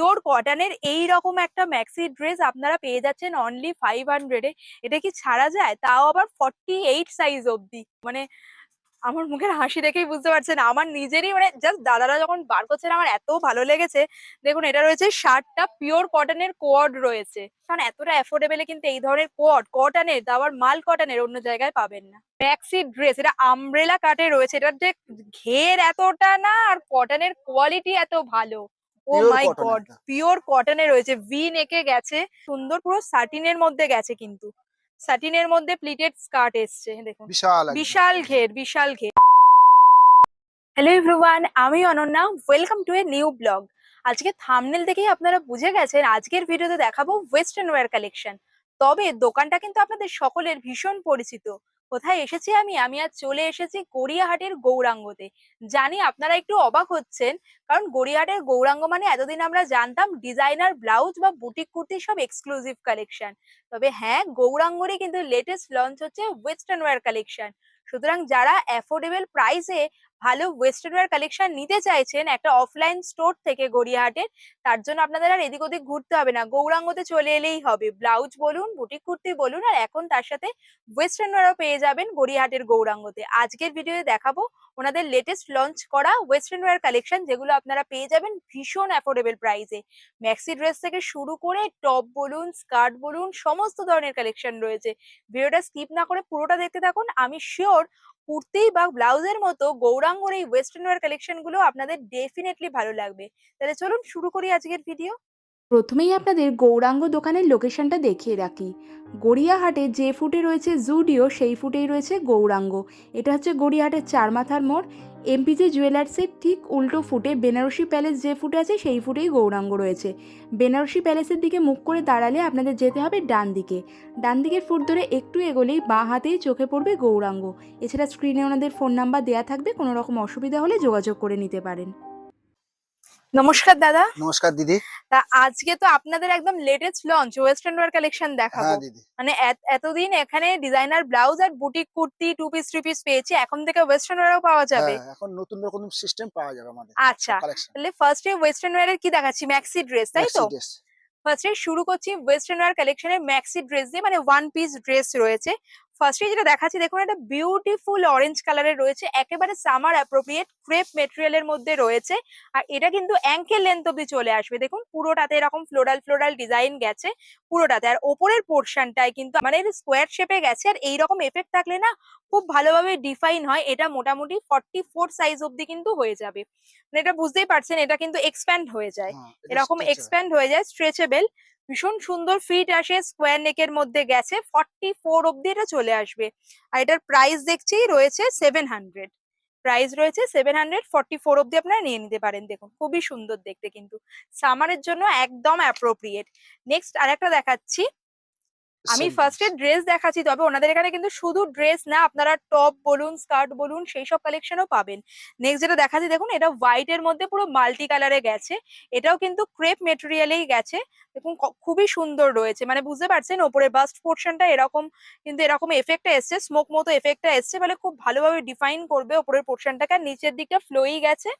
Pure কটনের এই রকম একটা ম্যাক্সি ড্রেস আপনারা পেয়ে যাচ্ছেন অনলি ফাইভ হান্ড্রেডে এটা কি ছাড়া যায়? তাও আবার ফর্টি এইট সাইজ অবধি। মানে আমার মুখের হাসি দেখেই বুঝতে পারছেন। আমার নিজেরই মানে জাস্ট দাদারা যখন বার করছেন, আমার এত ভালো লেগেছে। দেখুন, এটা রয়েছে শার্টটা পিওর কটনের কোয়াড রয়েছে। কারণ এতটা অ্যাফোর্ডেবলে কিন্তু এই ধরনের কোয়াড কটনের আবার মাল কটনের অন্য জায়গায় পাবেন না। ম্যাক্সি ড্রেস এটা আমব্রেলা কাটে রয়েছে। এটার যে ঘের এতটা না, আর কটনের কোয়ালিটি এত ভালো। ও মাই গড। পিওর কটনে রয়েছে। ভি নেকে গেছে। সুন্দর পুরো সাটিনের মধ্যে গেছে কিন্তু। সাটিনের মধ্যে প্লিটেড স্কার্ট এসছে দেখুন। বিশাল বিশাল ঘের বিশাল ঘের। হ্যালো এভরিওয়ান আমি Ananya. Welcome to a new blog আজকে থামনেল দেখেই আপনারা বুঝে গেছেন আজকের ভিডিওতে দেখাবো ওয়েস্টার্ন ওয়্যার কালেকশন তবে দোকানটা কিন্তু আপনাদের সকলের ভীষণ পরিচিত। কোথায় এসেছি আমি? আমি আজ চলে এসেছি গড়িয়াহাটের গৌরাঙ্গতে। জানি আপনারা একটু অবাক হচ্ছেন, কারণ গড়িয়াহাটের গৌরাঙ্গ মানে এতদিন আমরা জানতাম ডিজাইনার ব্লাউজ বা বুটিক কুর্তি সব এক্সক্লুসিভ কালেকশন তবে হ্যাঁ গৌরাঙ্গরই কিন্তু লেটেস্ট লঞ্চ হচ্ছে ওয়েস্টার্ন ওয়্যার কালেকশন সুতরাং যারা অ্যাফোর্ডেবল প্রাইসে ভালো ওয়েস্টার্ন ওয়্যার কালেকশন নিতে চাইছেন একটা অফলাইন স্টোর থেকে গড়িয়াহাটের, তার জন্য আপনাদের আর এদিক ওদিক ঘুরতে হবে না। গৌরাঙ্গতে চলে এলেই হবে। ব্লাউজ বলুন, বুটিক কুর্তি বলুন, আর এখন তার সাথে ওয়েস্টার্ন ওয়্যারও পেয়ে যাবেন গড়িয়াহাটের গৌরাঙ্গতে। আজকের ভিডিওতে দেখাবো ওনাদের লেটেস্ট লঞ্চ করা ওয়েস্টার্ন ওয়্যার কালেকশন যেগুলো আপনারা পেয়ে যাবেন ভীষণ অ্যাফোর্ডেবল প্রাইসে ম্যাক্সি ড্রেস থেকে শুরু করে টপ বলুন স্কার্ট বলুন, সমস্ত ধরনের কালেকশন রয়েছে। ভিডিওটা স্কিপ না করে পুরোটা দেখতে থাকুন। আমি শিওর কুর্তি বা ব্লাউজের মতো গৌরাঙ্গর এই ওয়েস্টার্ন ওয়ার কালেকশনগুলো আপনাদের ডেফিনেটলি ভালো লাগবে। তাহলে চলুন শুরু করি আজকের ভিডিও প্রথমেই আপনাদের গৌরাঙ্গ দোকানের লোকেশনটা দেখিয়ে রাখি। গড়িয়াহাটে যে ফুটে রয়েছে জুডিও সেই ফুটেই রয়েছে গৌরাঙ্গ। এটা হচ্ছে গড়িয়াহাটের চারমাথার মোড়। এমপিজে জুয়েলার্সের ঠিক উল্টো ফুটে বেনারসি প্যালেস যে ফুটে আছে সেই ফুটেই গৌরাঙ্গ রয়েছে। বেনারসি প্যালেসের দিকে মুখ করে দাঁড়ালে আপনাদের যেতে হবে ডান দিকে। ডান দিকের ফুট ধরে একটু এগোলেই বাঁ হাতেই চোখে পড়বে গৌরাঙ্গ। এছাড়া স্ক্রিনে ওনাদের ফোন নাম্বার দেওয়া থাকবে, কোনো রকম অসুবিধা হলে যোগাযোগ করে নিতে পারেন। নমস্কার দাদা। নমস্কার দিদি। তা আজকে তো আপনাদের একদম latest launch western wear collection দেখাবো। হ্যাঁ মানে এত- এতদিন এখানে ডিজাইনার ব্লাউজ আর boutique kurti two piece three piece পেয়েছি এখন থেকে ওয়েস্টার্ন ওয়্যারও পাওয়া যাবে। হ্যাঁ, এখন নতুন রকম সিস্টেম পাওয়া যাবে আমাদের আচ্ছা তাহলে ফার্স্টে ওয়েস্টার্ন ওয়্যারের কি দেখাচ্ছি? ম্যাক্সি ড্রেস তাই তো? ফার্স্টে শুরু করছি ওয়েস্টার্ন ওয়্যার কালেকশনের ম্যাক্সি ড্রেস দিয়ে মানে ওয়ান পিস ড্রেস রয়েছে। ফার্স্টে যেটা দেখাচ্ছি দেখুন একটা বিউটিফুল অরেঞ্জ কালারের রয়েছে একেবারে সামার অ্যাপ্রোপ্রিয়েট ক্রেপ মেটেরিয়ালের মধ্যে রয়েছে। আর এটা কিন্তু অ্যাঙ্কেল লেন্থ অব্দি চলে আসবে। দেখুন পুরোটাতে এরকম ফ্লোরাল ফ্লোরাল ডিজাইন গেছে পুরোটাতে। আর ওপরের পোর্শনটায় কিন্তু মানে স্কোয়ার শেপে গেছে আর এইরকম এফেক্ট থাকলে না খুব ভালোভাবে ডিফাইন হয়। এটা মোটামুটি ফর্টি ফোর সাইজ অব্দি কিন্তু হয়ে যাবে। মানে এটা বুঝতেই পারছেন এটা কিন্তু এক্সপ্যান্ড হয়ে যায়। হ্যাঁ, এরকম এক্সপ্যান্ড হয়ে যায় স্ট্রেচেবল ভীষণ সুন্দর ফিট আসে স্কোয়ার নেকের মধ্যে গেছে। ফর্টি ফোর অব্দি এটা চলে আসবে। আর এটার প্রাইস দেখছি রয়েছে সেভেন হান্ড্রেড প্রাইস রয়েছে সেভেন হান্ড্রেড ফর্টি ফোর অব্দি আপনারা নিয়ে নিতে পারেন। দেখুন, খুবই সুন্দর দেখতে কিন্তু। সামারের জন্য একদম অ্যাপ্রোপ্রিয়েট নেক্সট আরেকটা দেখাচ্ছি। আমি ফার্স্টে ড্রেস দেখাচ্ছি তবে ওনাদের এখানে কিন্তু শুধু ড্রেস না আপনারা টপ বলুন স্কার্ট বলুন সেই সব কালেকশনও পাবেন। নেক্সট যেটা দেখাচ্ছি দেখুন এটা হোয়াইট এর মধ্যে পুরো মাল্টি কালারে গেছে। এটাও কিন্তু ক্রেপ মেটেরিয়ালেই গেছে। দেখুন খুবই সুন্দর রয়েছে। মানে বুঝতে পারছেন ওপরের বাস্ট পোর্শনটা এরকম কিন্তু এরকম এফেক্টটা এসছে স্মোক মতো এফেক্টটা এসছে মানে খুব ভালোভাবে ডিফাইন করবে ওপরের পোর্শনটাকে আর নিচের দিকটা ফ্লোই গেছে।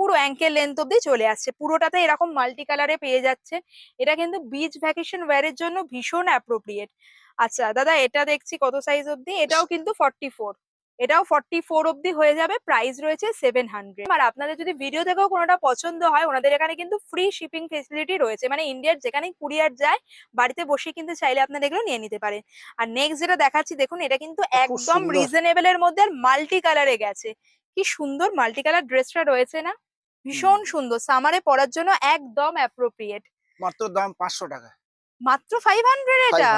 পুরো অ্যাঙ্কেল লেন্থ অব্দি চলে আসছে। পুরোটাতে এরকম মাল্টি কালারে পেয়ে যাচ্ছে। এটা কিন্তু বিচ ভ্যাকেশন ওয়্যারের জন্য ভীষণ অ্যাপ্রোপ্রিয়েট আচ্ছা দাদা এটা দেখছি কত সাইজ অব্দি এটাও কিন্তু ফর্টি ফোর এটাও ফর্টি ফোর অব্দি হয়ে যাবে। প্রাইস রয়েছে সেভেন হান্ড্রেড আর আপনাদের যদি ভিডিও থেকেও কোনোটা পছন্দ হয় ওনাদের এখানে কিন্তু ফ্রি শিপিং ফেসিলিটি রয়েছে। মানে ইন্ডিয়ার যেখানেই কুরিয়ার যায় বাড়িতে বসে কিন্তু চাইলে আপনারা এগুলো নিয়ে নিতে পারেন। আর নেক্সট যেটা দেখাচ্ছি দেখুন এটা কিন্তু একদম। রিজনেবল এর মধ্যে আর মাল্টি কালারে গেছে। কি সুন্দর মাল্টি কালার ড্রেসটা রয়েছে না? ভীষণ সুন্দর। সামারে পরার জন্য একদম অ্যাপ্রোপ্রিয়েট মাত্র দাম পাঁচশো টাকা। মাত্র ফাইভ হান্ড্রেড এটা?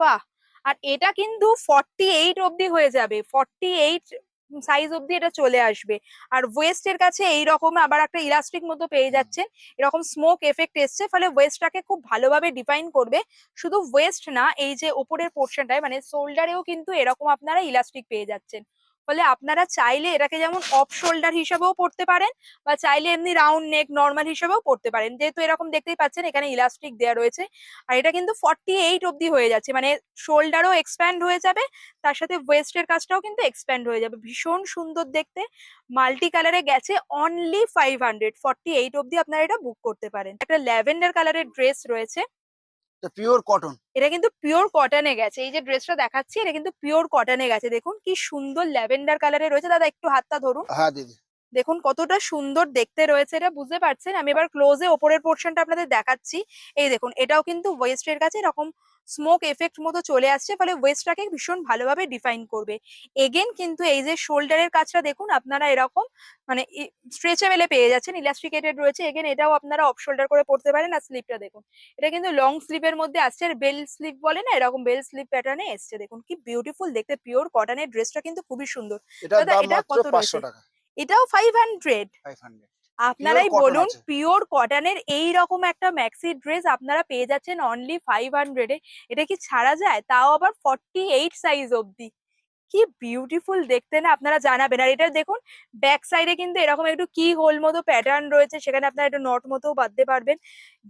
বাহ! আর এটা কিন্তু ফর্টি এইট অব্দি হয়ে যাবে। ফর্টি এইট সাইজ অব্দি এটা চলে আসবে। আর ওয়েস্ট এর কাছে এই রকম আবার একটা ইলাস্টিক মতো পেয়ে যাচ্ছেন। এরকম স্মোক এফেক্ট এসছে ফলে ওয়েস্টটাকে খুব ভালোভাবে ডিফাইন করবে। শুধু ওয়েস্ট না এই যে ওপরের পোর্শনটায় মানে শোল্ডারেও কিন্তু এরকম আপনারা ইলাস্টিক পেয়ে যাচ্ছেন। ফলে আপনারা চাইলে এটাকে যেমন অফ শোল্ডার হিসাবেও পড়তে পারেন বা চাইলে এমনি রাউন্ড নেক নর্মাল হিসাবেও পড়তে পারেন। যেহেতু এরকম দেখতেই পাচ্ছেন, এখানে ইলাস্টিক দেওয়া রয়েছে। আর এটা কিন্তু ফর্টি এইট অব্দি হয়ে যাচ্ছে। মানে শোল্ডারও এক্সপ্যান্ড হয়ে যাবে, তার সাথে ওয়েস্টের কাজটাও কিন্তু এক্সপ্যান্ড হয়ে যাবে। ভীষণ সুন্দর দেখতে। মাল্টি কালারে গেছে only five hundred forty eight অব্দি আপনারা এটা বুক করতে পারেন। একটা ল্যাভেন্ডার কালারের ড্রেস রয়েছে। পিওর কটন এটা কিন্তু পিওর কটনে গেছে। এই যে ড্রেসটা দেখাচ্ছি এটা কিন্তু পিওর কটনে গেছে। দেখুন কি সুন্দর ল্যাভেন্ডার কালারে রয়েছে। দাদা একটু হাতটা ধরুন। হ্যাঁ দিদি। দেখুন কতটা সুন্দর দেখতে রয়েছে এটা বুঝতে পারছেন? আমি এবার ক্লোজে ওপরের পোর্শনটা আপনাদের দেখাচ্ছি। এই দেখুন এটাও কিন্তু ওয়েস্টের কাছে এরকম স্মোক এফেক্ট মতো চলে আসছে ফলে ওয়েস্টটাকে ভীষণ ভালোভাবে ডিফাইন করবে। এগেন কিন্তু এই যে শোল্ডারের কাজটা দেখুন আপনারা এরকম মানে স্ট্রেচেবেলে পেয়ে যাচ্ছেন ইলাস্ট্রিকেটেড রয়েছে। এগেন এটাও আপনারা অফ শোল্ডার করে পড়তে পারেন আর স্লিপটা দেখুন। এটা কিন্তু লং স্লিপের মধ্যে আসছে আর বেল স্লিপ বলে না এরকম বেল স্লিপ প্যাটার্নে এসছে। দেখুন কি বিউটিফুল দেখতে পিওর কটনের ড্রেসটা কিন্তু খুবই সুন্দর। দাদা, এটা কত? টাকা। এটাও ফাইভ হান্ড্রেড আপনারাই বলুন। পিওর কটনের এই রকম একটা ম্যাক্সি ড্রেস আপনারা পেয়ে যাচ্ছেন অনলি ফাইভ হান্ড্রেডে এটা কি ছাড়া যায়? তাও আবার ফর্টি এইট সাইজ অবধি। কি বিউটিফুল দেখতে না আপনারা জানাবেন। আর এটা দেখুন ব্যাক সাইডে কিন্তু এরকম একটু কি হোল মতো প্যাটার্ন রয়েছে সেখানে আপনারা একটু নট মতো বাঁধতে পারবেন।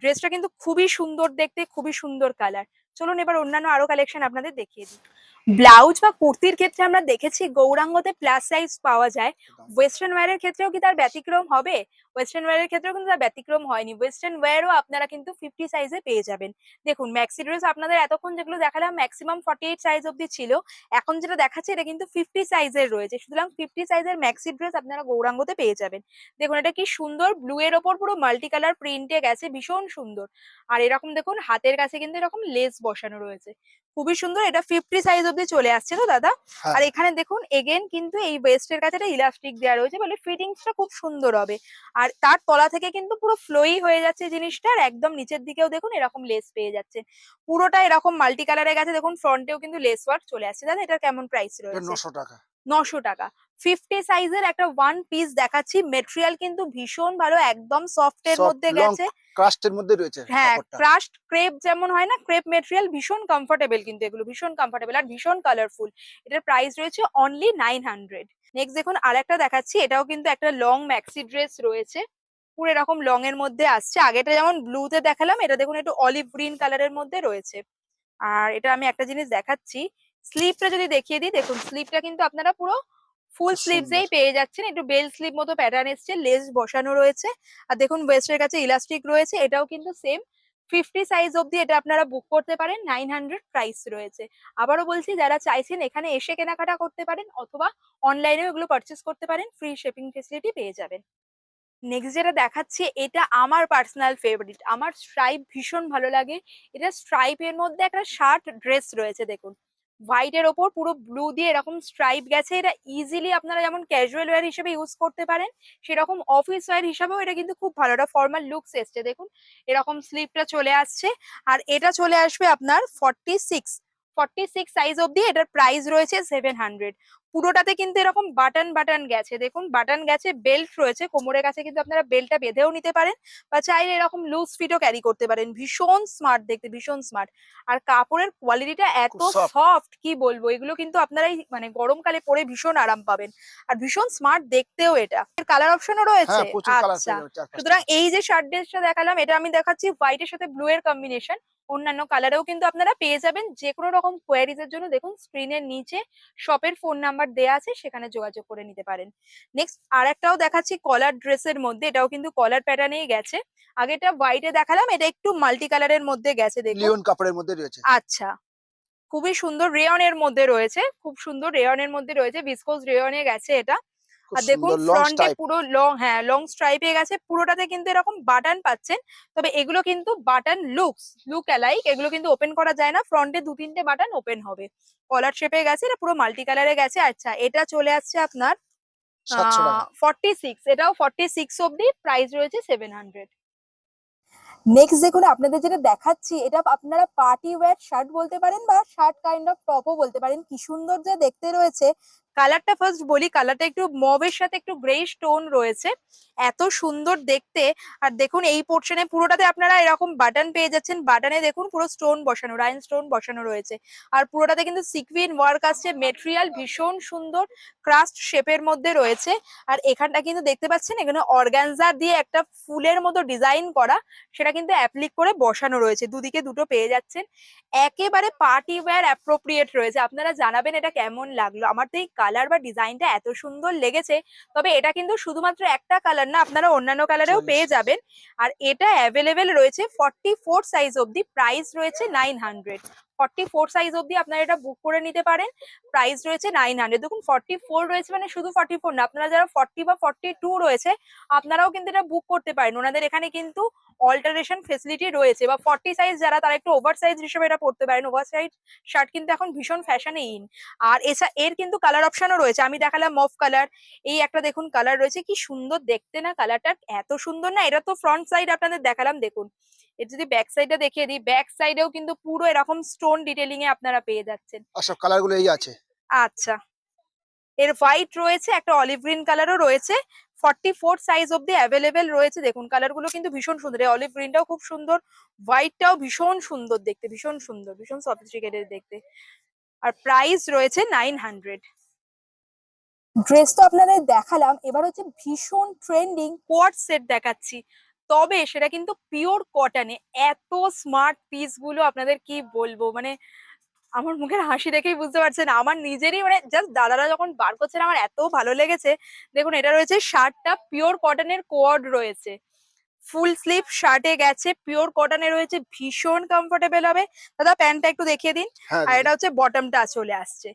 ড্রেসটা কিন্তু খুবই সুন্দর দেখতে খুবই সুন্দর কালার চলুন এবার অন্যান্য আরও কালেকশন আপনাদের দেখিয়ে দিই। ব্লাউজ বা কুর্তির ক্ষেত্রে আমরা দেখেছি গৌরাঙ্গতে প্লাস সাইজ পাওয়া যায়। ওয়েস্টার্ন ওয়্যারের ক্ষেত্রেও কি তার ব্যতিক্রম হবে? ওয়েস্টার্ন ওয়্যারের ক্ষেত্রেও কিন্তু তার ব্যতিক্রম হয়নি। ওয়েস্টার্ন ওয়্যারও আপনারা কিন্তু ফিফটি সাইজে পেয়ে যাবেন। দেখুন ম্যাক্সি ড্রেস আপনাদের এতক্ষণ যেগুলো দেখালাম ম্যাক্সিমাম ফর্টি এইট সাইজ অব্দি ছিল। এখন যেটা দেখাচ্ছে এটা কিন্তু ফিফটি সাইজের রয়েছে। সুতরাং ফিফটি সাইজের ম্যাক্সি ড্রেস আপনারা গৌরাঙ্গতে পেয়ে যাবেন। দেখুন এটা কি সুন্দর? ব্লু এর ওপর পুরো মাল্টি কালার প্রিন্টে গেছে ভীষণ সুন্দর। আর এরকম দেখুন হাতের কাছে কিন্তু এরকম লেস বসানো রয়েছে। খুবই সুন্দর। এটা ফিফটি সাইজ অব্দি চলে আসছে তো দাদা? হ্যাঁ। আর এখানে দেখুন এগেন কিন্তু এই ওয়েস্টের কাছে একটা ইলাস্টিক দেওয়া রয়েছে বলে ফিটিংসটা খুব সুন্দর হবে। আর তার তলা থেকে কিন্তু পুরো ফ্লোই হয়ে যাচ্ছে জিনিসটা আর একদম নিচের দিকেও দেখুন এরকম লেস পেয়ে যাচ্ছে। পুরোটা এরকম মাল্টি কালারে গেছে দেখুন ফ্রন্টেও কিন্তু লেস ওয়ার্ক চলে আসছে। দাদা এটার কেমন প্রাইস রয়েছে? নশো টাকা। নশো টাকা। ফিফটি সাইজের একটা ওয়ান পিস দেখাচ্ছি। মেটেরিয়াল কিন্তু ভীষণ ভালো একদম সফট এর মধ্যে গেছে। ক্রাস্টের মধ্যে রয়েছে হ্যাঁ। ক্রাশড ক্রেপ যেমন হয় না ক্রেপ মেটেরিয়াল ভীষণ কমফোর্টেবল কিন্তু এগুলো ভীষণ কমফোর্টেবল আর ভীষণ কালারফুল এটার প্রাইস রয়েছে অনলি নাইন হান্ড্রেড নেক্সট দেখুন আরেকটা দেখাচ্ছি এটাও কিন্তু একটা লং ম্যাক্সি ড্রেস রয়েছে। পুরো এরকম লং এর মধ্যে আসছে। আগেটা যেমন ব্লুতে দেখালাম এটা দেখুন একটু অলিভ গ্রিন কালারের মধ্যে রয়েছে। আর এটা আমি একটা জিনিস দেখাচ্ছি স্লিপটা যদি দেখিয়ে দিই দেখুন স্লিপটা কিন্তু আপনারা পুরো ফুল স্লিভসেই পেয়ে যাচ্ছেন। একটু বেল স্লিপ মতো প্যাটার্ন এসছে লেস বসানো রয়েছে। আর দেখুন ওয়েস্টের কাছে ইলাস্টিক রয়েছে এটাও কিন্তু সেম ফিফটি সাইজ অবধি এটা আপনারা বুক করতে পারেন নাইন হান্ড্রেড প্রাইস রয়েছে। আবারও বলছি, যারা চাইছেন এখানে এসে কেনাকাটা করতে পারেন অথবা অনলাইনেও এগুলো পারচেস করতে পারেন ফ্রি শিপিং ফেসিলিটি পেয়ে যাবেন। নেক্সট যেটা দেখাচ্ছে, এটা আমার পার্সোনাল ফেভারিট আমার স্ট্রাইপ ভীষণ ভালো লাগে। এটা স্ট্রাইপের মধ্যে একটা শার্ট ড্রেস রয়েছে, দেখুন। হোয়াইট এর ওপর পুরো ব্লু দিয়ে এরকম স্ট্রাইপ গেছে। এটা ইজিলি আপনারা যেমন ক্যাজুয়াল ওয়্যার হিসেবে ইউজ করতে পারেন, সেরকম অফিস ওয়্যার হিসাবেও এটা কিন্তু খুব ভালো। এটা ফর্মাল লুকস এসছে, দেখুন। এরকম স্লিপটা চলে আসছে। আর এটা চলে আসবে আপনার forty six forty six size অব্দি এটার প্রাইস রয়েছে সেভেন হান্ড্রেড পুরোটাতে কিন্তু এরকম বাটন বাটন গেছে। দেখুন বাটন গেছে বেল্ট রয়েছে কোমরের কাছে কিন্তু আপনারা বেল্টটা বেঁধেও নিতে পারেন বা চাইলে এরকম লুজ ফিটও ক্যারি করতে পারেন। ভীষণ স্মার্ট দেখতে ভীষণ স্মার্ট আর কাপড়ের কোয়ালিটিটা এত সফট কি বলব? এগুলো কিন্তু আপনারাই মানে গরমকালে পরে ভীষণ আরাম পাবেন। আর ভীষণ স্মার্ট দেখতেও এটা। এর কালার অপশনও রয়েছে। হ্যাঁ কালার আচ্ছা। সুতরাং এই যে শার্ট ড্রেসটা দেখালাম এটা আমি দেখাচ্ছি হোয়াইটের সাথে ব্লু এর কম্বিনেশন অন্যান্য কালারেও কিন্তু আপনারা পেয়ে যাবেন। যে কোনো রকম কোয়ারিজ এর জন্য দেখুন স্ক্রিনের নিচে শপের ফোন নাম্বার দেয়া আছে সেখানে যোগাযোগ করে নিতে পারেন। নেক্সট আর একটাও দেখাচ্ছি কলার ড্রেসের মধ্যে এটাও কিন্তু কলার প্যাটার্নেই গেছে। আগে আগেটা হোয়াইটে দেখালাম এটা একটু মাল্টি কালারের মধ্যে গেছে দেখুন। লিওন কাপড়ের মধ্যে রয়েছে। আচ্ছা। খুবই সুন্দর রেয়নের মধ্যে রয়েছে খুব সুন্দর রেয়নের মধ্যে রয়েছে ভিসকোস রেয়নে গেছে এটা। আর দেখুন ফ্রন্টে পুরো লং হ্যাঁ লং স্ট্রাইপে গেছে পুরোটাতে কিন্তু এরকম বাটন পাচ্ছেন। তবে এগুলো কিন্তু বাটন লুকস লুক অ্যালাইক এগুলো কিন্তু ওপেন করা যায় না। ফ্রন্টে দু তিনটে বাটন ওপেন হবে। কলার শেপে গেছে এটা পুরো মাল্টি কালারে গেছে। আচ্ছা এটা চলে আসছে আপনার ফর্টি সিক্স এটাও ফর্টি সিক্স অব্দি প্রাইস রয়েছে সেভেন হান্ড্রেড নেক্সট দেখুন আপনাদের যেটা দেখাচ্ছি এটা আপনারা পার্টি ওয়্যার শার্ট বলতে পারেন বা শার্ট কাইন্ড অফ টপও বলতে পারেন। কি সুন্দর যে দেখতে রয়েছে কালারটা ফার্স্ট বলি, কালারটা একটু মবের সাথে একটু গ্রে স্টোন রয়েছে। এত সুন্দর দেখতে। আর দেখুন, এই পোর্শনে পুরোটাতে আপনারা এরকম বাটন পেয়ে যাচ্ছেন। বাটনে দেখুন পুরো স্টোন বসানো রাইন স্টোন বসানো রয়েছে। আর পুরোটাতে কিন্তু সিকুইন ওয়ার্ক আসছে মেটেরিয়াল ভীষণ সুন্দর ক্রাস্ট শেপের মধ্যে রয়েছে। আর এখানটা কিন্তু দেখতে পাচ্ছেন, এখানে অর্গানজা দিয়ে একটা ফুলের মতো ডিজাইন করা, সেটা কিন্তু অ্যাপ্লিক করে বসানো রয়েছে। দুদিকে দুটো পেয়ে যাচ্ছেন। একেবারে পার্টি ওয়্যার অ্যাপ্রোপ্রিয়েট রয়েছে। আপনারা জানাবেন এটা কেমন লাগল। আমার তো এই কালার বা ডিজাইনটা এত সুন্দর লেগেছে তবে এটা কিন্তু শুধুমাত্র একটা কালার না আপনারা অন্যান্য কালারেও পেয়ে যাবেন। আর এটা অ্যাভেলেবেল রয়েছে ফর্টি ফোর সাইজ অবধি প্রাইস রয়েছে nine hundred forty four size অবধি আপনারা এটা বুক করে নিতে পারেন। প্রাইস রয়েছে নাইন হান্ড্রেড দেখুন ফর্টি ফোর রয়েছে মানে শুধু ফর্টি ফোর না, আপনারা যারা ফর্টি বা ফর্টি টু রয়েছে, আপনারাও কিন্তু এটা বুক করতে পারেন। ওনাদের এখানে কিন্তু অল্টারেশন ফেসিলিটি রয়েছে বা ফর্টি সাইজ যারা, তারা একটু ওভার সাইজ হিসেবে এটা পড়তে পারেন। ওভার সাইজ শার্ট কিন্তু এখন ভীষণ ফ্যাশনে ইন আর এছাড়া এর কিন্তু কালার অপশনও রয়েছে। আমি দেখালাম মফ কালার এই একটা দেখুন কালার রয়েছে, কি সুন্দর দেখতে না কালারটা এত সুন্দর না, এটা তো ফ্রন্ট সাইড আপনাদের দেখালাম, দেখুন। এর যদি ব্যাক সাইডটা দেখিয়ে দিই ব্যাক সাইডেও কিন্তু পুরো এরকম স্টোন ডিটেলিং এ আপনারা পেয়ে যাচ্ছেন। আর সব কালারগুলো এই আছে? আচ্ছা। এর হোয়াইট রয়েছে একটা অলিভ গ্রিন কালারও রয়েছে ফর্টি ফোর সাইজ অব্দি অ্যাভেলেবেল রয়েছে। দেখুন কালারগুলো কিন্তু ভীষণ সুন্দর। এই অলিভ গ্রিনটাও খুব সুন্দর হোয়াইটটাও ভীষণ সুন্দর দেখতে ভীষণ সুন্দর ভীষণ সফিস্টিকেটেড দেখতে। আর প্রাইস রয়েছে নাইন হান্ড্রেড ড্রেস তো আপনাদের দেখালাম এবার হচ্ছে ভীষণ ট্রেন্ডিং কোয়ার্ড সেট দেখাচ্ছি। তবে সেটা কিন্তু পিওর কটনে এত স্মার্ট পিসগুলো আপনাদের কি বলব? মানে আমার মুখের হাসি দেখেই বুঝতে পারছেন। আমার নিজেরই মানে জাস্ট দাদারা যখন বার করছেন আমার এত ভালো লেগেছে। দেখুন এটা রয়েছে শার্টটা পিওর কটনের কোয়ার্ড রয়েছে। ফুল স্লিভ শার্টে গেছে পিওর কটনে রয়েছে ভীষণ কমফোর্টেবল হবে। দাদা প্যান্টটা একটু দেখিয়ে দিন। হ্যাঁ আর এটা হচ্ছে বটমটা চলে আসছে।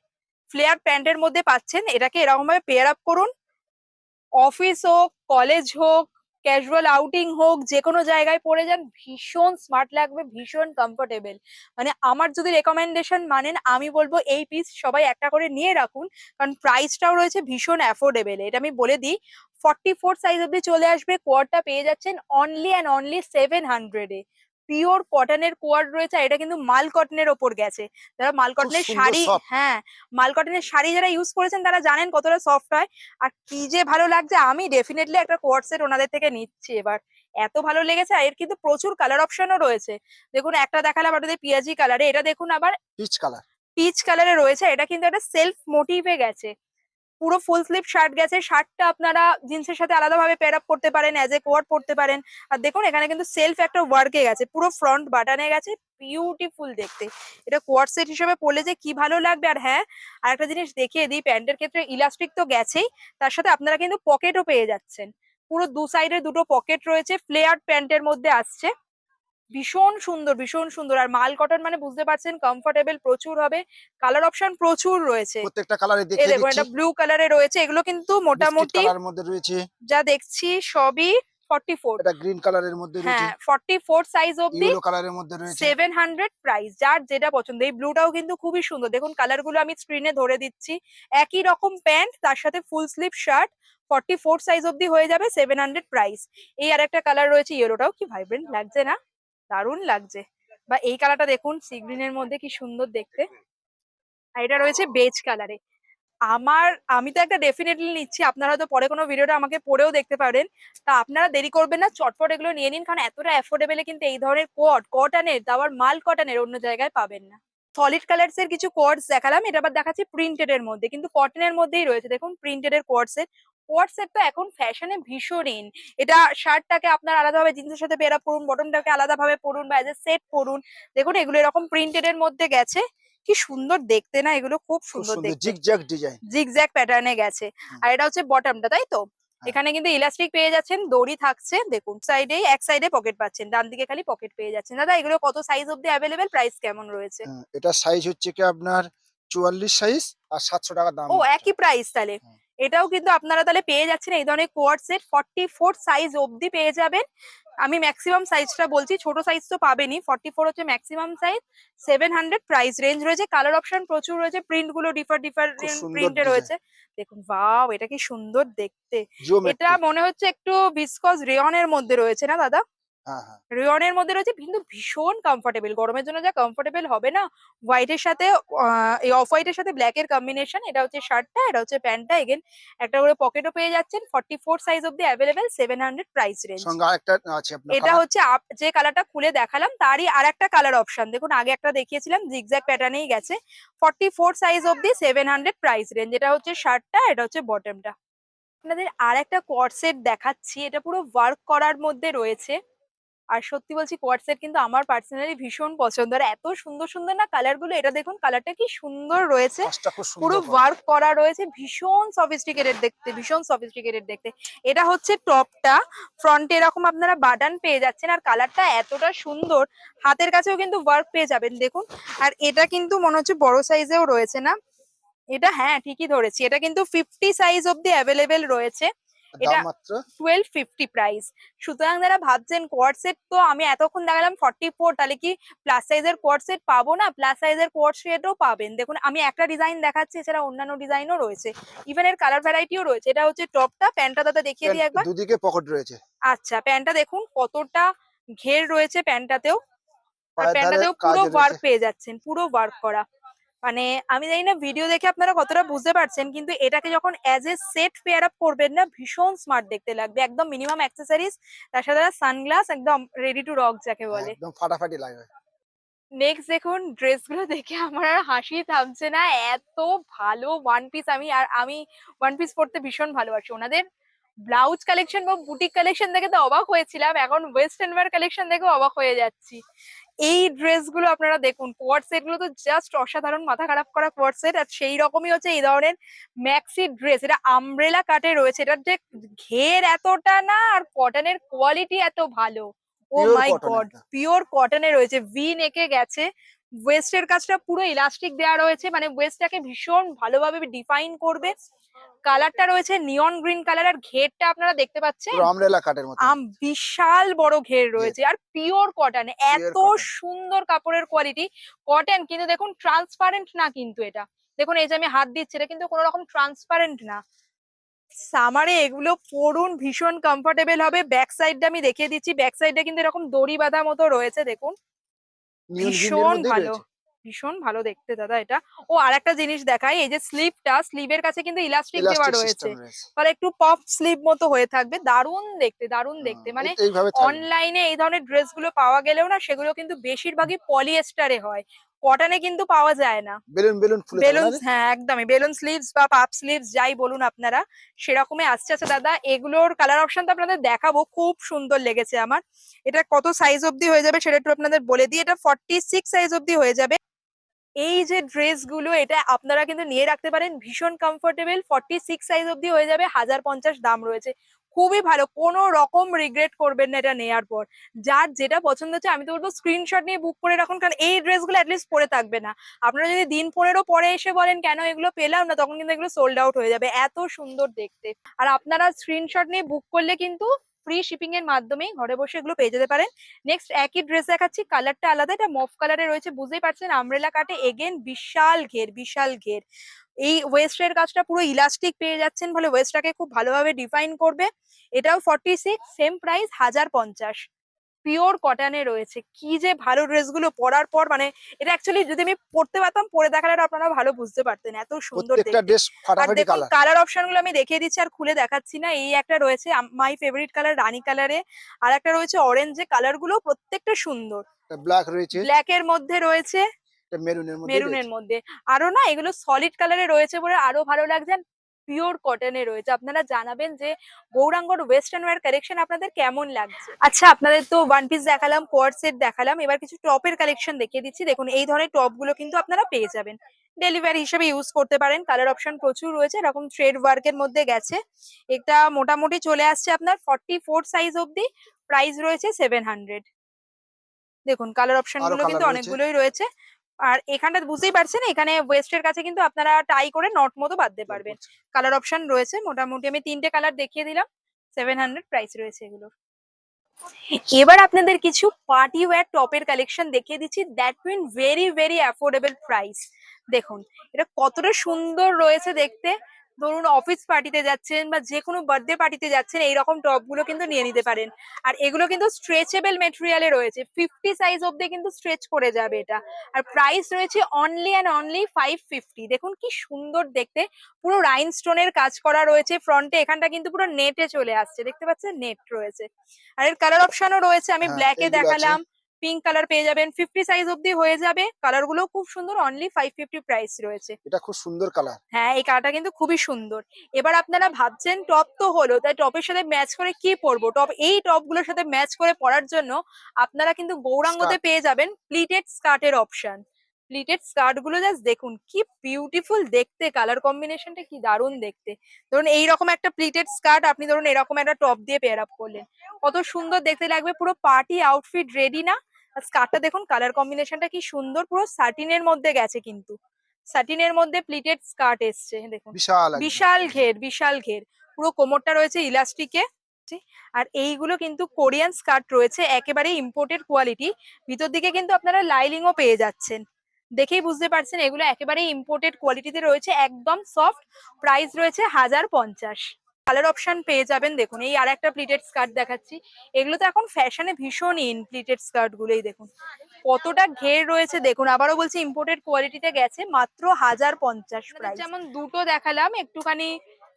ফ্লেয়ার প্যান্টের মধ্যে পাচ্ছেন। এটাকে এরকম ভাবে পেয়ার আপ করুন। অফিস হোক কলেজ হোক ক্যাজুয়াল আউটিং হোক, যে কোনো জায়গায় পরে যান, ভীষণ স্মার্ট লাগবে, ভীষণ কমফোর্টেবল মানে আমার যদি রেকমেন্ডেশন মানেন, আমি বলব এই পিস সবাই একটা করে নিয়ে রাখুন, কারণ প্রাইসটাও রয়েছে ভীষণ অ্যাফোর্ডেবল এটা আমি বলে দিই ফর্টি ফোর সাইজ অব্দি চলে আসবে কোয়ারটা পেয়ে যাচ্ছেন অনলি অ্যান্ড অনলি সেভেন হান্ড্রেডে পিওর কটনের কোয়ার্ড রয়েছে আর এটা কিন্তু মাল কটনের ওপর গেছে। যারা মাল কটনের শাড়ি হ্যাঁ মাল কটনের শাড়ি যারা ইউজ করেছেন তারা জানেন কতটা সফট হয়। আর কি যে ভালো লাগছে আমি ডেফিনেটলি একটা কোয়ার্ড সেট ওনাদের থেকে নিচ্ছি এবার। এত ভালো লেগেছে আর এর কিন্তু প্রচুর কালার অপশনও রয়েছে। দেখুন একটা দেখালাম আপনাদের পিয়াজি কালারে এটা দেখুন আবার পিচ কালার পিচ কালারে রয়েছে। এটা কিন্তু একটা সেলফ মোটিভে গেছে। পুরো ফুল স্লিভ শার্ট গেছে। শার্টটা আপনারা জিন্সের সাথে আলাদাভাবে পেয়ার আপ করতে পারেন অ্যাজ এ কোয়ার্ড পড়তে পারেন। আর দেখুন, এখানে কিন্তু সেলফ একটা ওয়ার্কে গেছে। পুরো ফ্রন্ট বাটনে গেছে বিউটিফুল দেখতে। এটা কোয়ার্ড সেট হিসেবে পরলে যে কি ভালো লাগবে। আর হ্যাঁ আর একটা জিনিস দেখিয়ে দিই প্যান্টের ক্ষেত্রে ইলাস্টিক তো গেছেই, তার সাথে আপনারা কিন্তু পকেটও পেয়ে যাচ্ছেন। পুরো দু সাইডে দুটো পকেট রয়েছে ফ্লেয়ার প্যান্টের মধ্যে আসছে। ভীষণ সুন্দর ভীষণ সুন্দর। আর মাল কটন মানে বুঝতে পারছেন কমফোর্টেবল প্রচুর হবে কালার অপশন প্রচুর রয়েছে। প্রত্যেকটা কালারে এই দেখিয়ে দেখুন দিচ্ছি। এটা ব্লু কালারে রয়েছে এগুলো কিন্তু মোটামুটি কালার মধ্যে রয়েছে। যা দেখছি সবই ফর্টি ফোর এটা গ্রিন কালারের মধ্যে রয়েছে। হ্যাঁ ফর্টি ফোর সাইজ অব্দি ইয়েলো কালারের মধ্যে রয়েছে। সেভেন হান্ড্রেড প্রাইস যার যেটা পছন্দ। এই ব্লুটাও কিন্তু খুবই সুন্দর। দেখুন কালারগুলো আমি স্ক্রিনে ধরে দিচ্ছি। একই রকম প্যান্ট তার সাথে full sleeve shirt forty four size অব্দি হয়ে যাবে সেভেন হান্ড্রেড প্রাইস এই আরেকটা কালার রয়েছে ইয়েলোটাও কি ভাইব্রেন্ট লাগছে না? দারুণ লাগছে। বা এই কালারটা দেখুন সি গ্রিনের মধ্যে কি সুন্দর দেখতে। আর এটা রয়েছে বেজ কালারে আমার, আমি তো একটা ডেফিনেটলি নিচ্ছি, আপনারা হয়তো পরে কোনো ভিডিওটা আমাকে পরেও দেখতে পারেন। তা আপনারা দেরি করবেন না, চটপট এগুলো নিয়ে নিন, কারণ এতটা অ্যাফোর্ডেবলে কিন্তু এই ধরনের কোট কটনের তারপর মাল কটনের অন্য জায়গায় পাবেন না। সলিড কালার্স এর কিছু কোয়ার্ডস দেখালাম, এটা আবার দেখাচ্ছি প্রিন্টেড এর মধ্যে, কিন্তু কটনের মধ্যেই রয়েছে। দেখুন প্রিন্টেড এর কোয়ার্ডস এর তো এখন ফ্যাশনে ভীষণ ইন এটা শার্টটাকে আপনার আলাদাভাবে জিন্সের সাথে পেয়ার পরুন বটনটাকে আলাদাভাবে পরুন বা এজ এ সেট পরুন দেখুন এগুলো এরকম প্রিন্টেড এর মধ্যে গেছে। কি সুন্দর দেখতে না এগুলো খুব সুন্দর দেখতে। জিগজ্যাগ ডিজাইন জিগজ্যাগ প্যাটার্নে গেছে। আর এটা হচ্ছে বটমটা তাই তো? এখানে কিন্তু ইলাস্টিক পেয়ে যাচ্ছেন দড়ি থাকছে দেখুন সাইডেই এক সাইডে পকেট পাচ্ছেন ডান দিকে খালি পকেট পেয়ে যাচ্ছেন। দাদা এগুলো কত সাইজ অব্দি অ্যাভেলেবেল প্রাইস কেমন রয়েছে? এটা সাইজ হচ্ছে কি আপনার চুয়াল্লিশ সাইজ আর সাতশো টাকা দাম ও একই প্রাইস তাহলে। এটাও কিন্তু আপনারা তাহলে পেয়ে যাচ্ছেন এই ধরনের coord set forty four size অব্দি পেয়ে যাবেন। আমি ম্যাক্সিমাম সাইজটা বলছি ছোট সাইজ তো পাবেনই। ফর্টি ফোর হচ্ছে maximum size seven hundred price range রয়েছে। কালার অপশন প্রচুর রয়েছে প্রিন্টগুলো ডিফার ডিফারেন্ট প্রিন্টে রয়েছে। দেখুন বাও এটা কি সুন্দর দেখতে। এটা মনে হচ্ছে একটু ভিসকস রেয়নের মধ্যে রয়েছে না দাদা? হ্যাঁ হ্যাঁ। মধ্যে রয়েছে কিন্তু ভীষণ কমফোর্টেবল গরমের জন্য যা কমফোর্টেবল হবে না হোয়াইটের সাথে এই অফ হোয়াইটের সাথে ব্ল্যাক এর কম্বিনেশন এটা হচ্ছে শার্টটা এটা হচ্ছে প্যান্টটা এগেন একটা করে পকেটও পেয়ে যাচ্ছেন ফর্টি ফোর সাইজ অব্দি available seven hundred price range এটা হচ্ছে যে কালারটা খুলে দেখালাম তারই আর একটা কালার অপশন দেখুন আগে একটা দেখিয়েছিলাম জিগজ্যাগ প্যাটার্নেই গেছে। ফর্টি ফোর সাইজ অব্দি সেভেন হান্ড্রেড প্রাইস রেঞ্জ এটা হচ্ছে শার্টটা এটা হচ্ছে বটমটা আপনাদের আর একটা কোয়ার্সেট দেখাচ্ছি এটা পুরো ওয়ার্ক করার মধ্যে রয়েছে। আর সত্যি বলছি কোয়ার্সেট কিন্তু আমার পার্সোনালি ভীষণ পছন্দ। আর এত সুন্দর সুন্দর না কালারগুলো এটা দেখুন কালারটা কি সুন্দর রয়েছে। পুরো ওয়ার্ক করা। রয়েছে ভীষণ সফিস্টিকেটেড দেখতে ভীষণ সফিস্টিকেটেড দেখতে। এটা হচ্ছে টপটা ফ্রন্টে এরকম আপনারা বাটন পেয়ে যাচ্ছেন আর কালারটা এতটা সুন্দর হাতের কাছেও কিন্তু ওয়ার্ক পেয়ে যাবেন দেখুন। আর এটা কিন্তু মনে হচ্ছে বড় সাইজেও রয়েছে না? এটা হ্যাঁ ঠিকই ধরেছি। এটা কিন্তু ফিফটি সাইজ অব্দি অ্যাভেলেবেল রয়েছে। এটা- মাত্র? টুয়েলভ ফিফটি প্রাইস সুতরাং যারা ভাবছেন কোয়াড সেট তো আমি এতক্ষণ দেখালাম ফর্টি ফোর তাহলে কি প্লাস সাইজের কোয়াড সেট পাবো না? প্লাস সাইজের কোয়াড সেটও পাবেন। দেখুন আমি একটা ডিজাইন দেখাচ্ছি এছাড়া অন্যান্য ডিজাইনও রয়েছে। ইভেন এর কালার ভ্যারাইটিও রয়েছে। এটা হচ্ছে টপটা প্যান্টটা দাদা দেখিয়ে দিই একবার। দুদিকে পকেট রয়েছে। আচ্ছা প্যান্টটা দেখুন কতটা ঘের রয়েছে প্যান্টটাতেও আর প্যান্টটাতেও পুরো ওয়ার্ক পেয়ে যাচ্ছেন পুরো ওয়ার্ক করা। মানে আমি জানি না ভিডিও দেখে আপনারা কতটা বুঝতে পারছেন কিন্তু এটাকে যখন as a set pair up করবেন না ভীষণ স্মার্ট দেখতে লাগবে। একদম মিনিমাম অ্যাক্সেসরিজ তার সাথে সানগ্লাস একদম রেডি টু রক যাকে বলে। একদম ফাটাফাটি লাগবে। নেক্সট দেখুন ড্রেসগুলো দেখে আমার আর হাসি থামছে না। এত ভালো ওয়ান পিস আমি আর আমি ওয়ান পিস পরতে ভীষণ ভালোবাসি। ওনাদের ব্লাউজ কালেকশন বা বুটিক কালেকশন দেখে তো অবাক হয়েছিলাম। এখন ওয়েস্টার্ন ওয়্যার কালেকশন দেখে অবাক হয়ে যাচ্ছি। এই ড্রেসগুলো আপনারা দেখুন কোয়ার সেটগুলো তো জাস্ট অসাধারণ মাথা খারাপ করা কোয়ার সেট আর সেই রকমই হচ্ছে এই ধরনের ম্যাক্সি ড্রেস এটা আমব্রেলা কাটে রয়েছে এটার যে ঘের এতটা না আর কটনের কোয়ালিটি এত ভালো ও মাই গড। পিওর কটনে রয়েছে ভি নেকে গেছে ওয়েস্টের কাজটা পুরো ইলাস্টিক দেওয়া রয়েছে। মানে ওয়েস্টটাকে ভীষণ ভালোভাবে ডিফাইন করবে। কালারটা রয়েছে নিয়ন গ্রিন কালার আর ঘেরটা আপনারা দেখতে পাচ্ছেন। আমরেলা কাটের মতো। আম বিশাল বড় ঘের রয়েছে। আর পিওর কটন এত সুন্দর কাপড়ের কোয়ালিটি কটন কিন্তু দেখুন ট্রান্সপারেন্ট না কিন্তু এটা। দেখুন এই যে আমি হাত দিচ্ছি এটা কিন্তু কোনো রকম ট্রান্সপারেন্ট না। সামারে এগুলো পরুন ভীষণ কমফোর্টেবল হবে। ব্যাক সাইডটা আমি দেখিয়ে দিচ্ছি। ব্যাক সাইডটা কিন্তু এরকম দড়ি বাঁধা মতো রয়েছে দেখুন। ভীষণ ভালো ভীষণ ভালো দেখতে দাদা এটা। ও আর একটা জিনিস দেখাই এই যে স্লিপটা স্লিভের কাছে কিন্তু ইলাস্টিক দেওয়া রয়েছে। তাহলে ফলে একটু পপ স্লিভ মতো হয়ে থাকবে দারুণ দেখতে দারুণ দেখতে। মানে। অনলাইনে এই ধরনের ড্রেসগুলো পাওয়া গেলেও না সেগুলো কিন্তু বেশিরভাগই পলিয়েস্টারে হয়। কটনে কিন্তু পাওয়া যায় না। বেলুন বেলুন ফুলে বেলুন? হ্যাঁ একদমই। বেলুন স্লিভস বা পাপ স্লিভস যাই বলুন আপনারা সেরকমই আসছে আচ্ছা দাদা এগুলোর কালার অপশন তো আপনাদের দেখাবো খুব সুন্দর লেগেছে আমার। এটা কত সাইজ অবধি হয়ে যাবে সেটা একটু আপনাদের বলে দিই এটা ফর্টি সিক্স সাইজ অবধি হয়ে যাবে। এই যে ড্রেসগুলো এটা আপনারা কিন্তু নিয়ে রাখতে পারেন ভীষণ কমফোর্টেবল ফর্টি সিক্স সাইজ অব্দি হয়ে যাবে হাজার পঞ্চাশ দাম রয়েছে। খুবই ভালো, কোনো রকম রিগ্রেট করবেন না এটা নেয়ার পর। যার যেটা পছন্দ হচ্ছে, আমি তো বলব স্ক্রিনশট নিয়ে বুক করে রাখুন, কারণ এই ড্রেসগুলো অ্যাটলিস্ট পরে থাকবে না। আপনারা যদি দিন পনেরো পরে এসে বলেন, কেন এগুলো পেলাম না? তখন কিন্তু এগুলো সোল্ড আউট হয়ে যাবে, এত সুন্দর দেখতে। আর আপনারা স্ক্রিনশট নিয়ে বুক করলে কিন্তু ফ্রি শিপিং এর মাধ্যমে ঘরে বসে এগুলো পেয়ে যেতে পারেন। নেক্সট একই ড্রেস দেখাচ্ছি কালারটা আলাদা, এটা মফ কালারে রয়েছে, বুঝতেই পারছেন আমরেলা কাটে এগেন বিশাল ঘের বিশাল ঘের। এই ওয়েস্ট এর কাজটা পুরো ইলাস্টিক পেয়ে যাচ্ছেন, ফলে ওয়েস্টটাকে খুব ভালোভাবে ডিফাইন করবে। এটাও ফর্টি সিক্স সেম প্রাইস হাজার পঞ্চাশ। পিওর কটনে রয়েছে। কি যে ভালো ড্রেসগুলো পরার পর মানে এটা অ্যাকচুয়ালি যদি আমি পড়তে পারতাম পরে দেখালে আপনারা ভালো বুঝতে পারতেন এত সুন্দর দেখতে। আর দেখুন কালার অপশনগুলো আমি দেখিয়ে দিচ্ছি আর খুলে দেখাচ্ছি না। এই একটা রয়েছে মাই ফেভারিট কালার রানী কালারে আর একটা রয়েছে অরেঞ্জ কালারগুলো প্রত্যেকটা সুন্দর। ব্ল্যাক রয়েছে। ব্ল্যাক এর মধ্যে রয়েছে। মেরুনের মধ্যে মেরুনের মধ্যে। আরও না এগুলো সলিড কালারে রয়েছে বলে আরও ভালো লাগছে। পিওর কটনে রয়েছে। আপনারা জানাবেন যে গৌরাঙ্গর ওয়েস্টার্ন ওয়্যার কালেকশন আপনাদের কেমন লাগছে? আচ্ছা আপনাদের তো ওয়ান পিস দেখালাম কোয়ার সেট দেখালাম এবার কিছু টপের কালেকশন দেখিয়ে দিচ্ছি। দেখুন এই ধরনের টপগুলো কিন্তু আপনারা পেয়ে যাবেন। ডেলিভারি হিসেবে ইউজ করতে পারেন কালার অপশন প্রচুর রয়েছে এরকম থ্রেড ওয়ার্কের মধ্যে গেছে। এটা মোটামুটি চলে আসছে আপনার ফর্টি ফোর সাইজ অবধি প্রাইস রয়েছে সেভেন হান্ড্রেড দেখুন কালার অপশনগুলো কিন্তু অনেকগুলোই রয়েছে। আর এখানটা বুঝতেই পারছেন এখানে ওয়েস্টের কাছে কিন্তু আপনারা টাই করে নট মতো বাঁধতে পারবেন। কালার অপশন রয়েছে মোটামুটি আমি তিনটে কালার দেখিয়ে দিলাম সেভেন হান্ড্রেড প্রাইস রয়েছে এগুলোর। এবার আপনাদের কিছু পার্টি ওয়্যার টপের কালেকশন দেখিয়ে দিচ্ছি that mean very very affordable price দেখুন এটা কতটা সুন্দর রয়েছে দেখতে। ধরুন অফিস পার্টিতে যাচ্ছেন বা যে কোনো বার্থডে পার্টিতে যাচ্ছেন এইরকম টপগুলো কিন্তু নিয়ে নিতে পারেন। আর এগুলো কিন্তু স্ট্রেচেবল মেটেরিয়ালে রয়েছে। ফিফটি সাইজ অব্দি কিন্তু স্ট্রেচ করে যাবে এটা। আর প্রাইস রয়েছে only and only five fifty দেখুন কি সুন্দর দেখতে। পুরো রাইন স্টোনের কাজ করা রয়েছে ফ্রন্টে এখানটা কিন্তু পুরো নেটে চলে আসছে। দেখতে পাচ্ছেন? নেট রয়েছে। আর এর কালার অপশনও রয়েছে। আমি ব্ল্যাকে দেখালাম। পিঙ্ক কালার পেয়ে যাবেন। ফিফটি সাইজ অব্দি হয়ে যাবে। কালারগুলো খুব সুন্দর অনলি ফাইভ ফিফটি প্রাইস রয়েছে। এটা খুব সুন্দর কালার হ্যাঁ এই কালারটা কিন্তু খুবই সুন্দর। এবার আপনারা ভাবছেন টপ তো হলো তাই টপের সাথে ম্যাচ করে কি পরবো? টপ এই টপগুলোর সাথে ম্যাচ করে পরার জন্য আপনারা কিন্তু গৌরাঙ্গতে পেয়ে যাবেন প্লিটেড স্কার্টের অপশন প্লিটেড স্কার্টগুলো জাস্ট দেখুন কি বিউটিফুল দেখতে। কালার কম্বিনেশনটা কি দারুণ দেখতে। ধরুন এইরকম একটা প্লিটেড স্কার্ট আপনি ধরুন এরকম একটা টপ দিয়ে পেয়ার আপ করলেন। কত সুন্দর দেখতে লাগবে পুরো পার্টি আউটফিট রেডি না? আর স্কার্টটা দেখুন কালার কম্বিনেশনটা কি সুন্দর পুরো সাটিনের মধ্যে গেছে কিন্তু। সাটিনের মধ্যে প্লিটেড স্কার্ট এসছে দেখুন। বিশাল বিশাল ঘের বিশাল ঘের। পুরো কোমরটা রয়েছে ইলাস্টিকে আর এইগুলো কিন্তু কোরিয়ান স্কার্ট রয়েছে একেবারে ইম্পোর্টেড কোয়ালিটি ভিতর দিকে কিন্তু আপনারা লাইলিংও পেয়ে যাচ্ছেন। দেখেই বুঝতে পারছেন এগুলো একেবারে ইম্পোর্টেড কোয়ালিটিতে রয়েছে একদম সফট প্রাইস রয়েছে হাজার পঞ্চাশ। কালার অপশন পেয়ে যাবেন। দেখুন এই আর একটা প্লিটেড স্কার্ট দেখাচ্ছি। এগুলো তো এখন ফ্যাশনে ভীষণ ইন প্লিটেড স্কার্ট গুলোই দেখুন। কতটা ঘের রয়েছে দেখুন। আবারও বলছি ইম্পোর্টেড কোয়ালিটিতে গেছে মাত্র হাজার পঞ্চাশ প্রাইস যেমন দুটো দেখালাম একটুখানি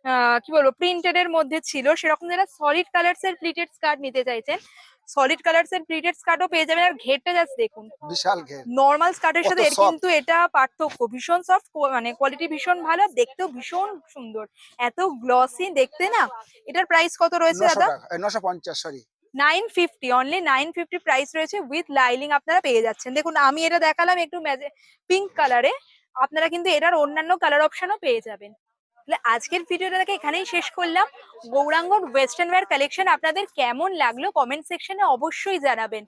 আহ, কি বলব প্রিন্টেড এর মধ্যে ছিল। সেরকম যারা সলিড কালার্স এর প্লিটেড স্কার্ট নিতে চাইছেন সলিড কালার্স এর প্লিটেড স্কার্টও পেয়ে যাবেন। আর ঘেরটা জাস্ট দেখুন। বিশাল ঘের। নর্মাল স্কার্টের সাথে এর কিন্তু এটা পার্থক্য। ভীষণ সফট মানে কোয়ালিটি ভীষণ ভালো দেখতেও ভীষণ সুন্দর। এত গ্লসি দেখতে না? এটার প্রাইস কত রয়েছে দাদা? টাকা নশো পঞ্চাশ sorry nine fifty only nine fifty price রয়েছে উইথ লাইলিং আপনারা পেয়ে যাচ্ছেন। দেখুন আমি এটা দেখালাম একটু পিঙ্ক কালারে আপনারা কিন্তু এটার অন্যান্য কালার অপশনও পেয়ে যাবেন। আজকের ভিডিওটাকে এখানেই শেষ করলাম। গৌরাঙ্গর ওয়েস্টার্ন ওয়্যার কালেকশন আপনাদের কেমন লাগল কমেন্ট সেকশনে অবশ্যই জানাবেন।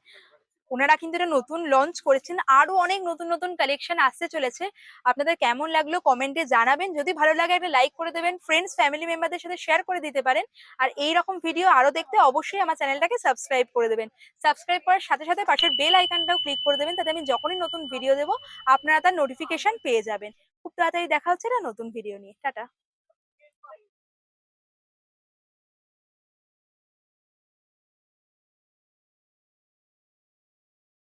ওনারা কিন্তু এটা নতুন লঞ্চ করেছেন আরও অনেক নতুন নতুন কালেকশন আসতে চলেছে। আপনাদের কেমন লাগল কমেন্টে জানাবেন। যদি ভালো লাগে একটা লাইক করে দেবেন ফ্রেন্ডস ফ্যামিলি মেম্বারদের সাথে শেয়ার করে দিতে পারেন। আর এই রকম ভিডিও আরও দেখতে অবশ্যই আমার চ্যানেলটাকে সাবস্ক্রাইব করে দেবেন। সাবস্ক্রাইব করার সাথে সাথে পাশের বেল আইকনটাও ক্লিক করে দেবেন, তাতে আমি যখনই নতুন ভিডিও দেবো, আপনারা তার নোটিফিকেশন পেয়ে যাবেন। খুব তাড়াতাড়ি দেখা হচ্ছে না নতুন ভিডিও নিয়ে। টাটা।